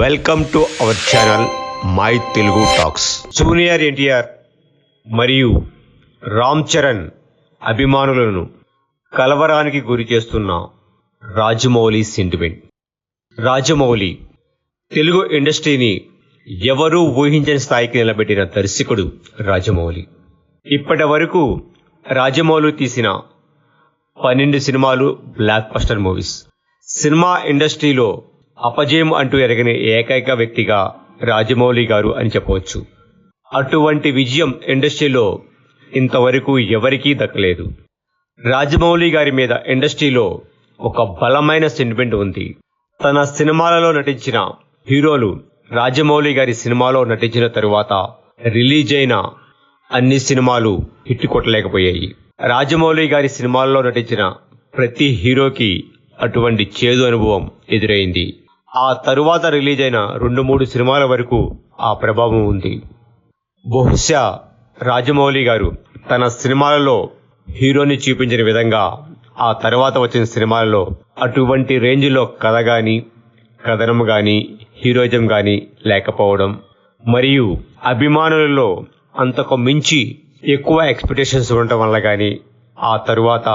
Welcome to our channel my Telugu talks. Junior NTR మరియు రామ్ చరణ్ అభిమానులను కలవరానికి గురి చేస్తున్న రాజమౌళి సెంటిమెంట్ రాజమౌళి తెలుగు ఇండస్ట్రీని ఎవరూ ఊహించని స్థాయికి నిలబెట్టిన దర్శకుడు రాజమౌళి. ఇప్పటి వరకు రాజమౌళి తీసిన పన్నెండు సినిమాలు బ్లాక్ బస్టర్ మూవీస్ సినిమా ఇండస్ట్రీలో అపజయం అంటూ ఎరగని ఏకైక వ్యక్తిగా రాజమౌళి గారు అని చెప్పవచ్చు. అటువంటి విజయం ఇండస్ట్రీలో ఇంతవరకు ఎవరికీ దక్కలేదు. రాజమౌళి గారి మీద ఇండస్ట్రీలో ఒక బలమైన సెంటిమెంట్ ఉంది. తన సినిమాలలో నటించిన హీరోలు రాజమౌళి గారి సినిమాలో నటించిన తరువాత రిలీజ్ అయిన అన్ని సినిమాలు హిట్ కొట్టలేకపోయాయి. రాజమౌళి గారి సినిమాల్లో నటించిన ప్రతి హీరోకి అటువంటి చేదు అనుభవం ఎదురైంది. ఆ తరువాత రిలీజ్ అయిన రెండు మూడు సినిమాల వరకు ఆ ప్రభావం ఉంది. బహుశా రాజమౌళి గారు తన సినిమాలలో హీరోని చూపించిన విధంగా ఆ తర్వాత వచ్చిన సినిమాలలో అటువంటి రేంజ్లో కథ కానీ కథనం కానీ హీరోయిజం కానీ లేకపోవడం మరియు అభిమానులలో అంతకు మించి ఎక్కువ ఎక్స్పెక్టేషన్స్ ఉండటం వల్ల కానీ ఆ తరువాత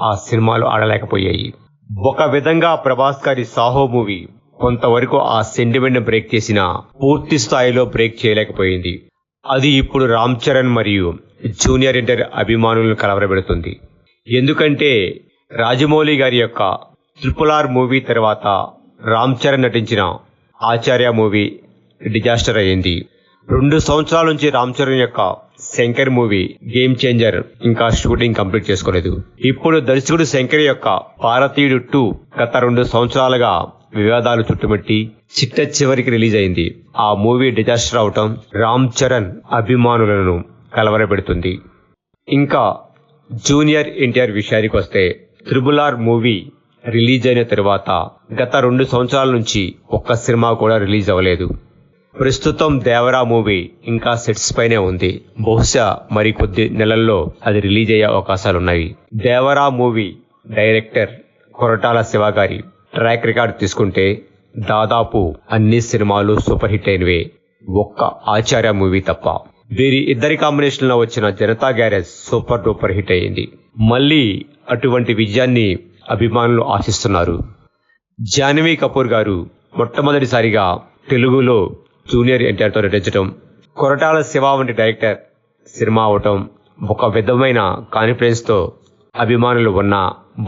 ఆ సినిమాలు ఆడలేకపోయాయి. ఒక విధంగా ప్రభాస్ గారి సాహో మూవీ కొంతవరకు ఆ సెంటిమెంట్ బ్రేక్ చేసిన పూర్తి స్థాయిలో బ్రేక్ చేయలేకపోయింది. అది ఇప్పుడు రామ్ చరణ్ మరియు జూనియర్ ఇంటర్ అభిమానులను కలవరబెడుతుంది. ఎందుకంటే రాజమౌళి గారి యొక్క ట్రిపుల్ ఆర్ మూవీ తర్వాత రామ్ చరణ్ నటించిన ఆచార్య మూవీ డిజాస్టర్ అయ్యింది రెండు సంవత్సరాల నుంచి రామ్ చరణ్ యొక్క శంకర్ మూవీ గేమ్ చేంజర్ ఇంకా షూటింగ్ కంప్లీట్ చేసుకోలేదు. ఇప్పుడు దర్శకుడు శంకర్ యొక్క భారతీయుడు టూ గత రెండు సంవత్సరాలుగా వివాదాలు చుట్టుముట్టి చిట్ట చివరికి రిలీజ్ అయింది. ఆ మూవీ డిజాస్టర్ అవటం రామ్ చరణ్ అభిమానులను కలవరపెడుతుంది. ఇంకా జూనియర్ ఎన్టీఆర్ విషయానికి వస్తే త్రిబుల్ ఆర్ మూవీ రిలీజ్ అయిన తరువాత గత రెండు సంవత్సరాల నుంచి ఒక్క సినిమా కూడా రిలీజ్ అవ్వలేదు. ప్రస్తుతం దేవరా మూవీ ఇంకా సెట్స్ పైనే ఉంది. బహుశా మరి కొద్ది నెలల్లో అది రిలీజ్ అయ్యే అవకాశాలున్నాయి. దేవరా మూవీ డైరెక్టర్ కొరటాల శివ గారి ట్రాక్ రికార్డ్ తీసుకుంటే దాదాపు అన్ని సినిమాలు సూపర్ హిట్ అయినవే. ఒక్క ఆచార్య మూవీ తప్ప. వీరి ఇద్దరి కాంబినేషన్లో వచ్చిన Janatha garage super duper hit అయింది. మళ్ళీ అటువంటి విజయాన్ని అభిమానులు ఆశిస్తున్నారు. జాహ్నవి కపూర్ గారు మొట్టమొదటిసారిగా తెలుగులో జూనియర్ ఎన్టీఆర్తో నటించడం కొరటాల శివ వంటి డైరెక్టర్ సినిమా అవటం ఒక విధమైన కాన్ఫిడెన్స్తో అభిమానులు ఉన్న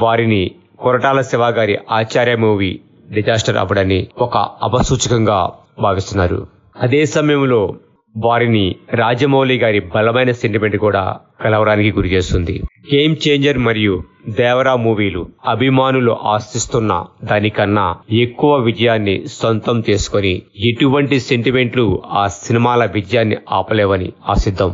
వారిని కొరటాల శివ గారి ఆచార్య మూవీ డిజాస్టర్ అవ్వడని ఒక అపసూచకంగా భావిస్తున్నారు. అదే సమయంలో వారిని రాజమౌళి గారి బలమైన సెంటిమెంట్ కూడా కలవరానికి గురి చేస్తుంది. గేమ్ చేంజర్ మరియు దేవరా మూవీలు అభిమానులు ఆశిస్తున్న దానికన్నా ఎక్కువ విజయాన్ని సొంతం చేసుకొని ఎటువంటి సెంటిమెంట్లు ఆ సినిమాల విజయాన్ని ఆపలేవని ఆశిద్దాం.